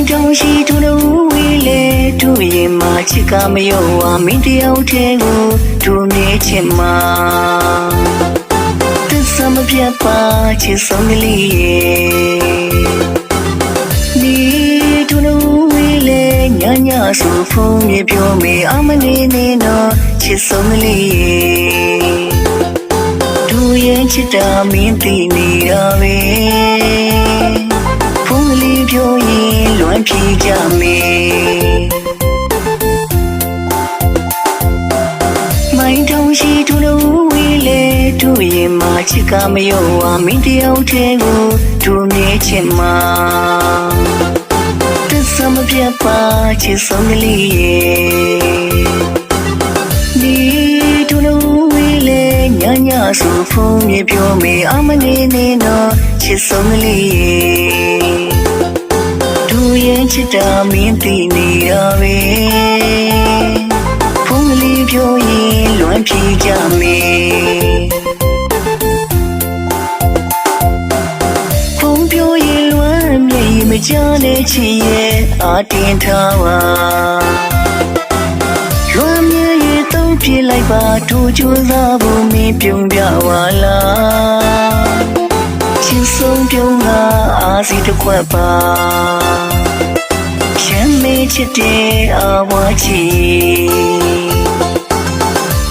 င်းတောင်ရှိသူတို့ဝေးလေသူရင်မှာချစ်ကမရောဝါမင်းတယောက်တည်းကိုသူမြဲချင်မှာသစ္စာမပြတ်ပါချစ်ဆုံးကလေးရဲ့ဒီသူတို့ဝေးလေညညဆိုဖုန်းမြေပြောမေအမနေနေတော့ချစ်ဆုံးကလေးရဲ့သူရဲ့ချစ်တာမင်းသိနေတာပဲဖုန်းကလေးပြောရင် လွမ်းပြေးကြမေမိုင်းတောင်ရှိသူတို့ဝေးလေသူရင်မှာချစ်ကမရောဝါမင်းတယောက်တည်းကိုသူမြဲချင်မှာသစ္စာမပြတ်ပါချစ်ဆုံးကလေးရဲ့ဒီသူတို့ဝေးလေညညဆိုဖုန်းမြေပြောမေအမနေနေတော့ချစ်ဆုံးကလေး ရဲ့သူရဲ့ချစ်တာမင်းသိနေတာပဲဖုန်းကလေးပြောရင်လွမ်းပြေးကြမေဖုန်းပြောရင်လွမ်းမြေမကြတဲ့ချစ်ရဲ့အာတင်ထားပါလွမ်းမြေရဲ့သုံးပြလိုက်ပါတို့ကြိုးစားဖို့မင်းပြုံပြပါလားချစ်ဆုံးပြုံးတာအာစီတစ်ခွက်ပါရှ မ်းမေချစ်တဲ့အဝါချီ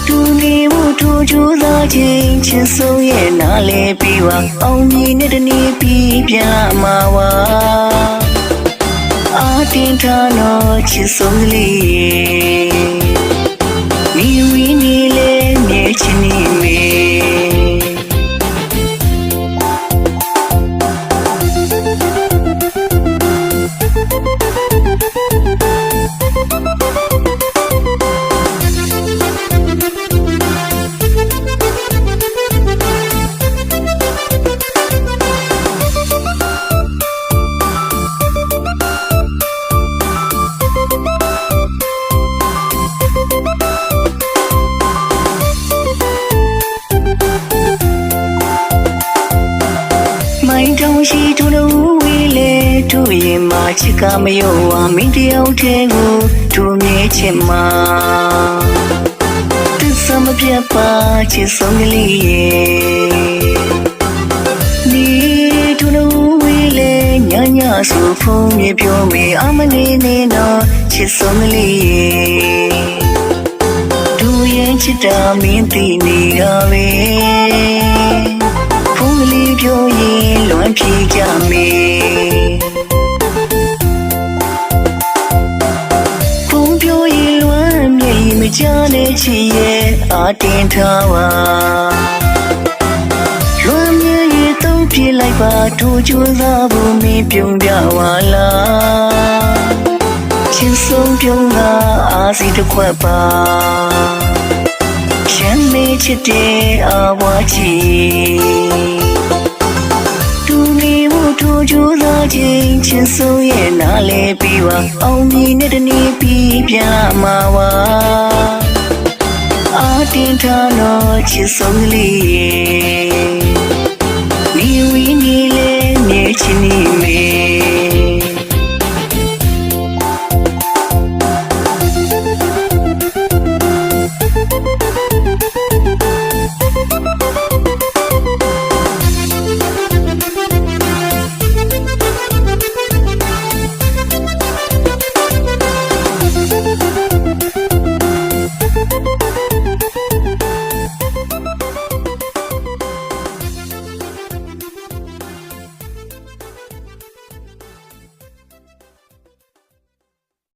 သူနေဖို့တို့ကြိုးစားခြင်းချစ်ဆုံးရဲ့နားလေပြီးပါအောင်မြင်တဲ့တနေ့ပြီးပြန်လာမှာပါအာတင်ထားတော့ချစ်ဆုံးကလေးမိဝီနေလေ ရင်မှာချစ်ကမရောဝါမင်းတယောက်တည်းကိုသူမြဲချင်မှာသစ္စာမပြတ်ပါချစ်ဆုံးကလေးရဲ့ဒီသူတို့ဝေးလေညညဆိုဖုန်းမြေပြောမေအမနေနေတော့ချစ်ဆုံးကလေးရဲ့သူရဲ့ချစ်တာမင်းသိနေတာပဲဖုန်းကလေးပြောရင်လွမ်းပြေးကြမေ ကြတဲ့ချစ်ရဲ့အာတင်ထားပါလွမ်းမြေရဲ့သုံးပြေးလိုက်ပါတို့ကြိုးစားဖို့မင်းပြုံပြပါလားချစ်ဆုံးပြုံးတာအာစီတစ်ခွက်ပါရှမ်းမေချစ်တဲ့အဝါချီ ချင်းချင်းဆိုရဲ့နားလဲပြီးပါအောင်မြင်တဲ့တနေ့ပြီးပြန်လာမှာပါအာတင်ထားတော့ချစ်ဆုံးလေးမိဝီနီလဲမြဲချင်နေမေ